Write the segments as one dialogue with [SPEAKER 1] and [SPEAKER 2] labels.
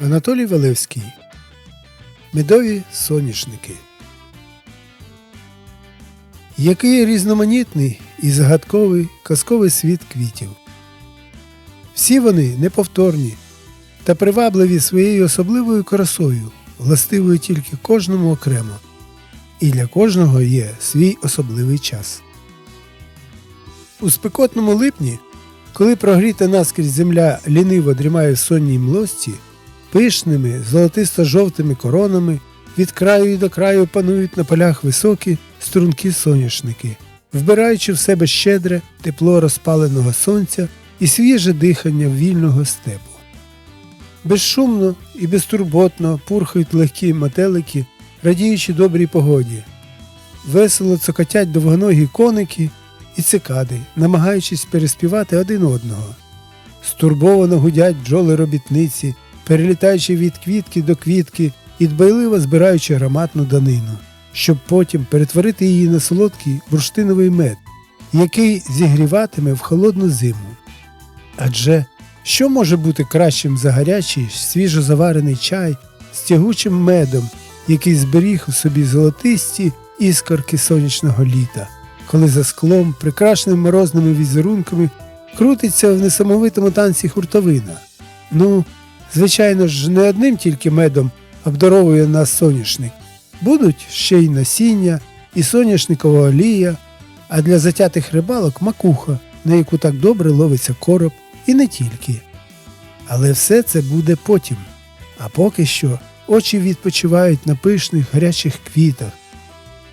[SPEAKER 1] Анатолій Валевський. Медові соняшники. Який різноманітний і загадковий казковий світ квітів. Всі вони неповторні та привабливі своєю особливою красою, властивою тільки кожному окремо. І для кожного є свій особливий час. У спекотному липні, коли прогріта наскрізь земля ліниво дрімає в сонній млості, пишними золотисто-жовтими коронами від краю і до краю панують на полях високі струнки соняшники, вбираючи в себе щедре тепло розпаленого сонця і свіже дихання вільного степу. Безшумно і безтурботно пурхають легкі метелики, радіючи добрій погоді. Весело цокотять довгоногі коники і цикади, намагаючись переспівати один одного. Стурбовано гудять бджоли робітниці, перелітаючи від квітки до квітки і дбайливо збираючи ароматну данину, щоб потім перетворити її на солодкий бурштиновий мед, який зігріватиме в холодну зиму. Адже що може бути кращим за гарячий свіжо заварений чай з тягучим медом, який зберіг у собі золотисті іскорки сонячного літа, коли за склом, прикрашеним морозними візерунками, крутиться в несамовитому танці хуртовина. Ну, звичайно ж, не одним тільки медом обдаровує нас соняшник. Будуть ще й насіння, і соняшникова олія, а для затятих рибалок макуха, на яку так добре ловиться короб, і не тільки. Але все це буде потім. А поки що очі відпочивають на пишних гарячих квітах.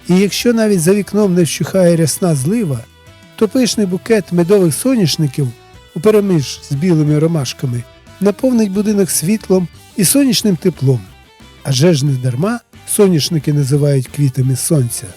[SPEAKER 1] І якщо навіть за вікном не вщухає рясна злива, то пишний букет медових соняшників упереміж з білими ромашками наповнить будинок світлом і сонячним теплом. Адже ж не дарма соняшники називають квітами сонця.